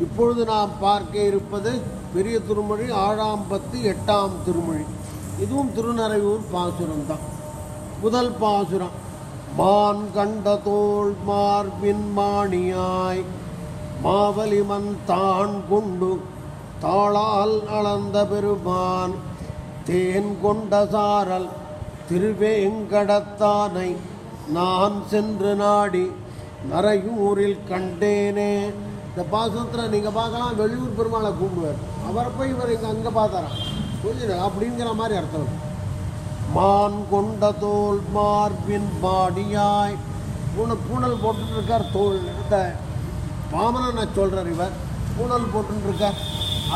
இப்பொழுது நாம் பார்க்க இருப்பது பெரிய திருமொழி ஆறாம் பத்து எட்டாம் திருமொழி. இதுவும் திருநறையூர் பாசுரம் தான். முதல் பாசுரம் மான் கண்ட தோல் மார்பின் மாணியாய் மாவலிமன் தான் கொண்டு தாளால் அளந்த பெருமான் தேன் கொண்ட சாரல் திருவேங்கடத்தானை நான் சென்று நாடி நரையூரில் கண்டேனே இந்த பாசனத்தில் நீங்கள் பார்க்கலாம் வெளியூர் பெருமாளை கூப்பிடுவார் அவரை போய் இவர் இங்கே அங்கே பார்த்தாராம். புரிஞ்சுது? அப்படிங்கிற மாதிரி அர்த்தம். மான் கொண்ட தோல் மார்பின் பாடியாய். பூன பூனல் போட்டுட்டு இருக்கார் தோல். இந்த பாமனனை சொல்கிறார் இவர்? பூனல் போட்டுட்டு இருக்கார்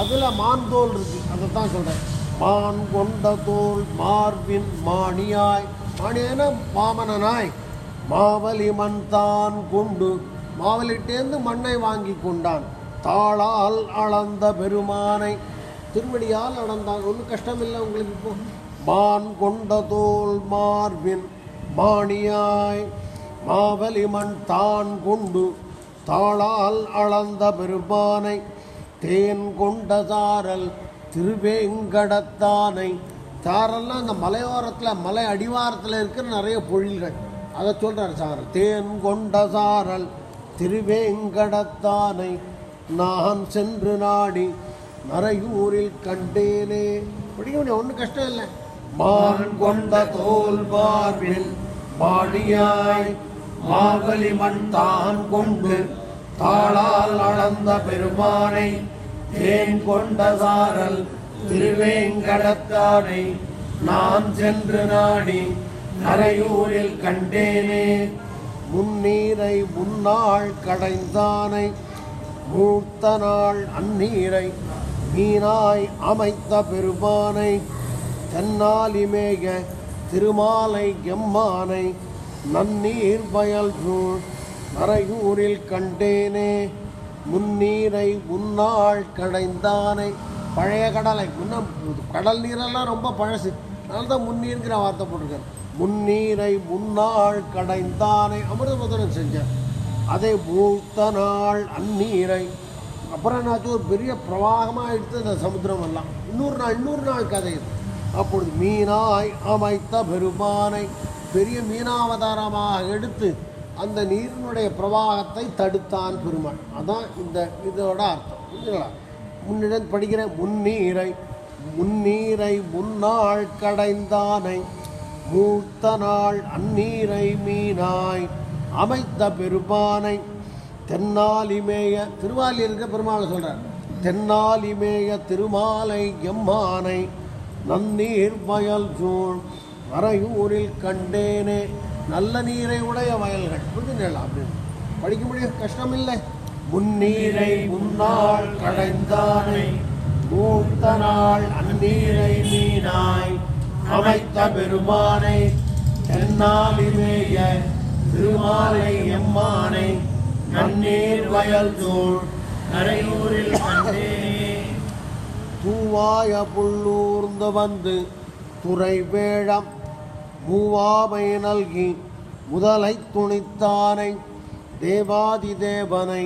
அதில் மான் தோல் இருக்கு. அதை தான் சொல்கிறேன் மான் கொண்ட தோல் மார்பின் மாணியாய் மாணியாய்னா பாமனனாய் மாவலி மண் தான் கொண்டு மாவலிட்டேந்து மண்ணை வாங்கி கொண்டான். தாளால் அளந்த பெருமானை. திருவடியால் அளந்தான் ஒன்றும் கஷ்டம் இல்லை உங்களுக்கு இப்போ. மான் கொண்ட தோல் மார்பின் மாணியாய் மாவலி மண் தான் கொண்டு தாளால் அளந்த பெருமானை. தேன் கொண்ட சாரல் திருவேங்கடத்தானை. சாரல்னா அந்த மலையோரத்தில் மலை அடிவாரத்தில் இருக்கிற நிறைய பொழில்கள். அதை சொல்கிறார் சார். தேன் கொண்ட சாரல் திருவேங்கடத்தானை நான் சென்று நாடி நரையூரில் கண்டேனே. படிக்க ஒன்றும் கஷ்டம் இல்லை. மான் கொண்ட தோல் பார்வில் மாடியாய் மாவலி மண் தான் கொண்டு தாளால் அளந்த பெருமானை தேன் கொண்ட சாரல் திருவேங்கடத்தானை நான் சென்று நாடி நரையூரில் கண்டேனே. முன்னீரை முன்னாள் கடைந்தானை மூத்த நாள் அந்நீரை மீனாய் அமைத்த பெருமானை தென்னாலிமேக திருமாலை எம்மானை நன்னீர் பயல் சூழ் மறையூரில் கண்டேனே முன்னீரை முன்னாள் கடைந்தானை. பழைய கடலை முன்ன கடல் நீரெல்லாம் ரொம்ப பழசு. அதனால தான் முன்னீர்ங்கிற வார்த்தை போட்டிருக்காரு. முன்னீரை முன்னாள் கடைந்தானை. அமிர்தபதனம் செஞ்சார். அதை மூத்த நாள் அந்நீரை. அப்புறம் என்னாச்சு? ஒரு பெரிய பிரவாகமாக எடுத்து அந்த சமுத்திரம் எல்லாம். இன்னொரு நாள் இன்னொரு நாள் கதை இது. அப்பொழுது மீனாய் அமைத்த பெருமானை பெரிய மீனாவதாரமாக எடுத்து அந்த நீரினுடைய பிரவாகத்தை தடுத்தான் பெருமாள் அதான் இந்த இதோட அர்த்தம். புரிஞ்சுங்களா? முன்னிடம் படிக்கிற முன்னீரை முன்னீரை முன்னாள் கடைந்தானை. மூத்த நாள் அந்நீரை மீனாய் அமைத்த பெருமானை தென்னாலிமேய திருவாலி இருக்க பெருமாளை சொல்கிறார் தென்னாலிமேய திருமாலை எம்மானை நன்னீர் வயல் சூழ் வரையூரில் கண்டேனே. நல்ல நீரை உடைய வயல்கள். புரிஞ்சுங்களா அப்படின்னு படிக்க முடியும் கஷ்டமில்லை. முன்னீரை முன்னாள் கடைந்தானை மூத்த நாள் அந்நீரை மீனாய் அமைத்த பெருமானை தென்னாலிமேய திருமாலை எம்மானை நன்னீர் வயல் தோல் நரையூரில் கண்டேனே தூவாய புள்ளூர்ந்து வந்து துறை வேழம் மூவாமை நல்கி முதலை துணித்தானை தேவாதி தேவனை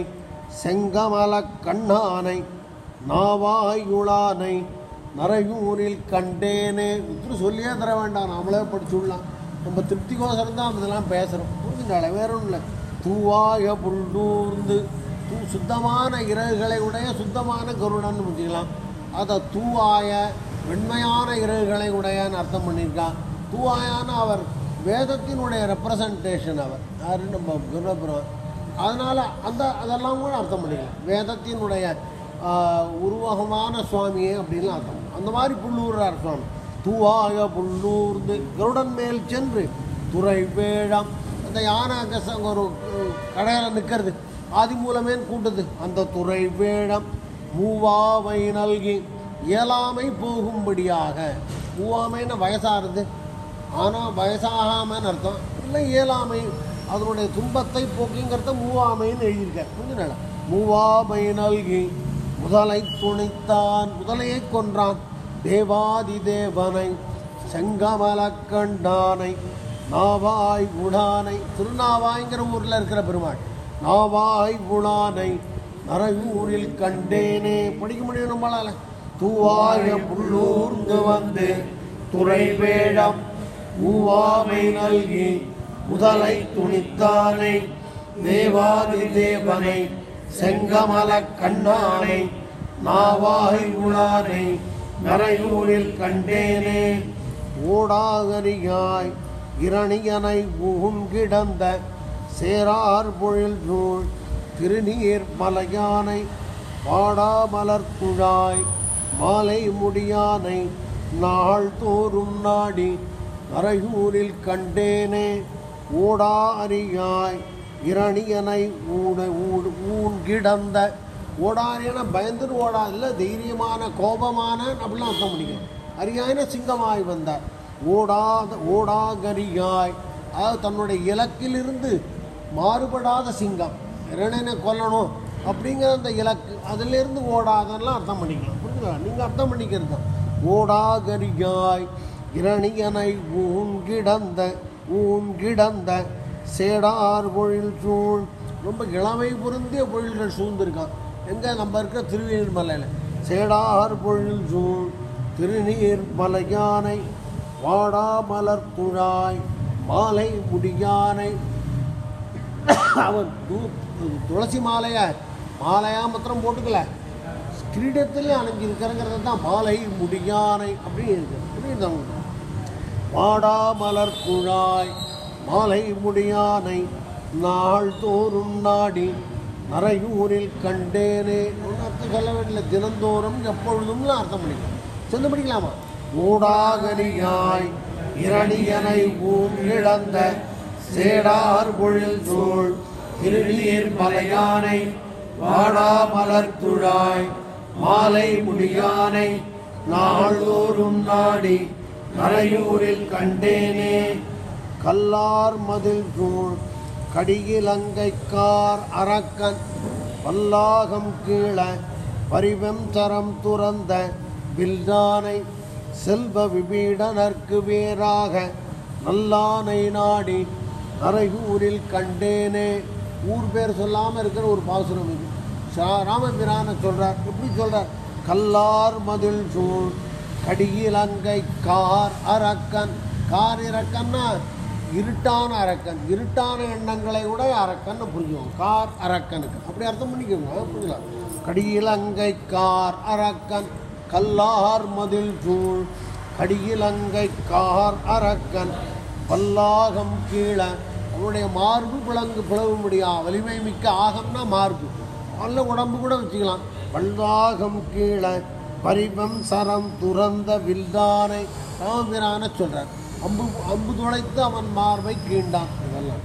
செங்கமல கண்ணானை நாவாயுளானை நரையூரில் கண்டேனே. இப்படி சொல்லியே தர வேண்டாம். நாமளே படிச்சுடலாம். நம்ம திருப்திக்கோசரம் தான் இதெல்லாம் பேசுகிறோம் புரிஞ்சுங்களா வேற ஒன்றும் இல்லை. தூவாய புல்லூர்ந்து தூ சுத்தமான இறகுகளை உடைய சுத்தமான கருடன் புரிஞ்சுக்கலாம். அதை தூவாய வெண்மையான இறகுகளை உடையன்னு அர்த்தம் பண்ணியிருக்கான் தூவாயான அவர் வேதத்தினுடைய ரெப்ரசன்டேஷன் அவர். யாரு நம்ம குருபுரம் அதனால் அந்த அதெல்லாம் கூட அர்த்தம் பண்ணிக்கலாம். வேதத்தினுடைய உருவகமான சுவாமியே அப்படின்னு அர்த்தம். அந்த மாதிரி புல்லூர்றார் சுவாமி. தூவாக புல்லூர்ந்து கருடன் மேல் சென்று துறை வேழம். அந்த யானை கசங்க ஒரு கடையில் நிற்கிறது ஆதி மூலமேன்னு கூட்டுது. அந்த துறை வேழம் மூவாவை நல்கி இயலாமை போகும்படியாக. மூவாமைன்னு வயசாகிறது ஆனால் வயசாகாமன்னு அர்த்தம். இல்லை இயலாமை. அதனுடைய துன்பத்தை போக்குங்கிறத மூவாமைன்னு எழுதியிருக்கார். கொஞ்சம் நேரம் மூவாமை நல்கி முதலை துணித்தான் முதலையை கொன்றான். தேவாதி தேவனை செங்கமலக்கண்டானை நாவாய் குணானை திருநாவாய்ங்கிற ஊரில் இருக்கிற பெருமாள். நாவாய் குணானை நரகூரில் கண்டேனே. படிக்க முடியும் நம்மளால. தூவாய புள்ளூர்ந்து வந்து துறை வேடம் மூவாமை நல்கி முதலை துணித்தானை தேவாதி தேவனை செங்கமல கண்ணானை நாவாகை உளானை நரையூரில் கண்டேனே. ஓடாகரியாய் இரணியனை ஊன் கிடந்த சேரார் பொழில் சூழ் திருநீர் மலையானை பாடாமலர் குழாய் மாலை முடியானை நாள் தோறும் நாடி அறையூரில் கண்டேனே. ஓடா அறியாய் இரணியனை ஊன ஊடு ஊன் கிடந்த ஓடாரியன பயந்துட்டு ஓடா இல்லை தைரியமான கோபமான அப்படிலாம் அர்த்தம் பண்ணிக்கணும். அரியாயின சிங்கமாய் வந்த ஓடாத ஓடாகரியாய். அதாவது தன்னுடைய இலக்கிலிருந்து மாறுபடாத சிங்கம். இரணியனை கொல்லணும் அப்படிங்கிற அந்த இலக்கு அதிலிருந்து ஓடாதெல்லாம் அர்த்தம் பண்ணிக்கலாம். புரிஞ்சுங்களா நீங்கள் அர்த்தம் பண்ணிக்கிறது. தான் ஓடாகரியாய் இரணியனை ஊன் கிடந்த ஊன் கிடந்த சேடார் பொழில் சூழ். ரொம்ப இளமை பொருந்திய பொழில்கள் சூழ்ந்திருக்கான். எங்கே? நம்ம இருக்கிற திருநீர் மலையில். சேடார் பொழில் சூழ். திருநீர் மலையானை வாடா மலர் துழாய் மாலை முடியானை அவன் து- துளசி மாலையை மாலையா மாத்திரம் போட்டுக்கல. கிரீடத்திலே அணிஞ்சிருக்கிறங்கிறது தான் மாலை முடியானை அப்படின்னு இருக்கு. புரியுதா உங்களுக்கு? வாடா மலர் குழாய் மாலை முடியானை நாள் தோறும் நாடி நரையூரில் கண்டேனே. ஒன்றும் அர்த்தம் சொல்ல வேண்டிய தினந்தோறும் எப்பொழுதும்னு அர்த்தம் பண்ணிக்கலாம் சென்று படிக்கலாமா? ஓடாகரியாய் இரணியனை ஊம் இழந்த சேடார் பொழில் சூழ் திருநீர் மலையானை வாடா மலர் துழாய் மாலை முடியானை நாள்தோறும் நாடி நரையூரில் கண்டேனே. கல்லார் மதில் சூழ் கடியிலங்கைக்கார் அரக்கன் பல்லாகம் கீழ பரிவம் தரம் துறந்த வில்லானை செல்வ விபீடனர்க்கு வேறாக நல்லானை நாடி நரையூரில் கண்டேனே. ஊர் பேர் சொல்லாமல் இருக்கிற ஒரு பாசுரம் இது. சா- ராமபிரான சொல்கிறார் எப்படி சொல்கிறார் கல்லார் மதில் சூழ் கடியிலங்கை கார் அரக்கன். கார் இறக்கன்னா இருட்டான அரக்கன் இருட்டான எண்ணங்களை உடைய அரக்கன் புரியும் கார் அரக்கனுக்கு. அப்படி அர்த்தம் பண்ணிக்கோங்க. புரியல கடியிலங்கை கார் அரக்கன் கல்லார் மதில் தூள். கடியிலங்கை கார் அரக்கன் பல்லாகம் கீழே. அவனுடைய மார்பு பிளங்கு பிளவு முடியா வலிமை மிக்க ஆகம்னா மார்பு. நல்ல உடம்பு கூட வச்சுக்கலாம். பல்லாகம் கீழே. பரிபம் சரம் துறந்த வில்தானை. ராமபிரான சொல்கிறார் அம்பு அம்பு துளைத்து அவன் மார்பை கீண்டான் இதெல்லாம்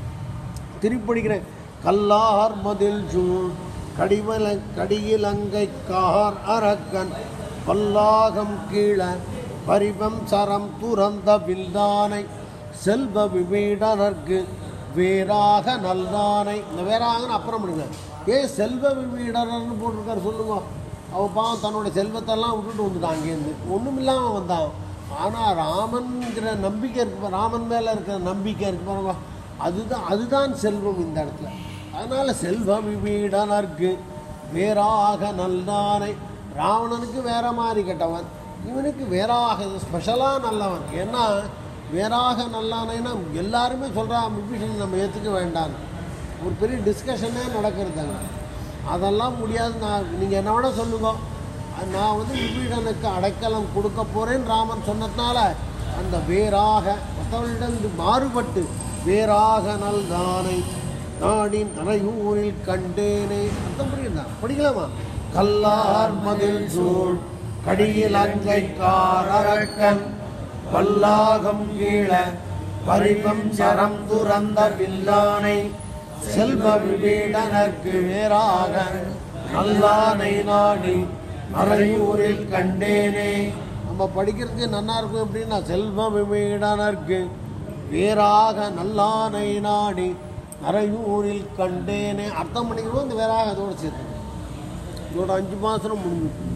திருப்படிக்கிறேன் கல்லார் மதில் சூழ் கடியில் கடியிலங்கை கார் அரக்கன் பல்லாகம் கீழ பரிபம் சரம் துறந்த வில்தானை செல்வ விபீடனர்க்கு வேறாக நல்தானை. இந்த வேறாகன்னு அப்புறம் பண்ணுங்க. ஏன் செல்வ விபீடனர்னு போட்டிருக்காரு சொல்லுங்க. அவன் பாவம் தன்னோட செல்வத்தெல்லாம் விட்டுட்டு வந்துட்டான் அங்கேருந்து ஒன்றும் இல்லாமல் வந்தான் ஆனால் ராமன்கிற நம்பிக்கை இருக்கு ராமன் மேலே இருக்கிற நம்பிக்கை இருக்கு பாருங்க. அதுதான் அதுதான் செல்வம் இந்த இடத்துல. அதனால் செல்வம் வீடனர்க்கு வேறாக நல்லானை. ராவணனுக்கு வேற மாதிரி கெட்டவன். இவனுக்கு வேறாக ஸ்பெஷலாக நல்லவன். ஏன்னா வேறாக நல்லானைன்னா எல்லாருமே சொல்கிறான் விபீஷன் நம்ம ஏற்றுக்க வேண்டாம் ஒரு பெரிய டிஸ்கஷனே நடக்கிறது அதெல்லாம் முடியாது நான் நீங்கள் என்ன வேணால் சொல்லுங்க. நான் வந்து விபீடனுக்கு அடைக்கலம் கொடுக்க போகிறேன்னு ராமன் சொன்னதுனால அந்த வேறாக மற்றவர்களிடம் மாறுபட்டு வேறாக நல்தானை நாடின் நரையூரில் கண்டேனே. அர்த்தம் புரியுதா படிக்கலாமா? கல்லார் மதில் சூழ் கடியில் அங்கை காரக்கன் பல்லாகம் கீழ பரிவம் சரம் துறந்த வில்லானை செல்வ விபீடனர்க்கு வேறாக நல்லானை நாடி மறையூரில் கண்டேனே. நம்ம படிக்கிறதுக்கு நல்லா இருக்கும் எப்படின்னா செல்வ விபீடனர்க்கு வேறாக நல்லானை நாடி அரையூரில் கண்டேனே. அர்த்தம் பண்ணிக்கிறோம் இந்த வேறாக அதோட சேர்த்து. இதோட அஞ்சு மாதம் முடிஞ்சு.